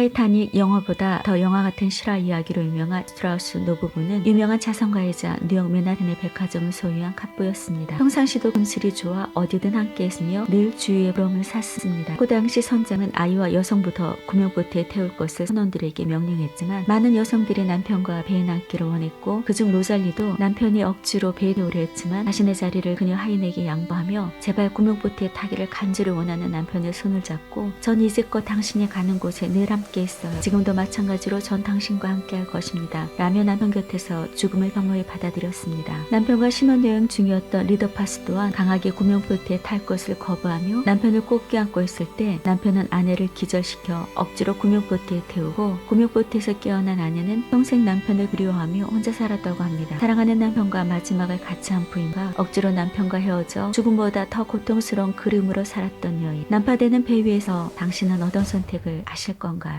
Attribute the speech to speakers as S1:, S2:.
S1: 타이타닉 영화보다 더 영화 같은 실화 이야기로 유명한 스트라우스 노부부는 유명한 자선가이자 뉴욕 맨하튼의 백화점을 소유한 갑부였습니다. 평상시도 금슬이 좋아 어디든 함께 했으며 늘 주위의 부러움을 샀습니다. 그 당시 선장은 아이와 여성부터 구명보트에 태울 것을 선원들에게 명령했지만 많은 여성들이 남편과 배에 남기를 원했고 그중 로잘리도 남편이 억지로 배에 태우려 했지만 자신의 자리를 그녀 하인에게 양보하며 제발 구명보트에 타기를 간절히 원하는 남편의 손을 잡고 전 이제껏 당신이 가는 곳에 늘 함께 있어요. 지금도 마찬가지로 전 당신과 함께 할 것입니다. 라며 남편 곁에서 죽음을 평범히 받아들였습니다. 남편과 신혼여행 중이었던 리더파스 또한 강하게 구명보트에 탈 것을 거부하며 남편을 꼭 껴안고 있을 때 남편은 아내를 기절시켜 억지로 구명보트에 태우고 구명보트에서 깨어난 아내는 평생 남편을 그리워하며 혼자 살았다고 합니다. 사랑하는 남편과 마지막을 같이 한 부인과 억지로 남편과 헤어져 죽음보다 더 고통스러운 그림으로 살았던 여인. 난파되는 배 위에서 당신은 어떤 선택을 하실 건가요?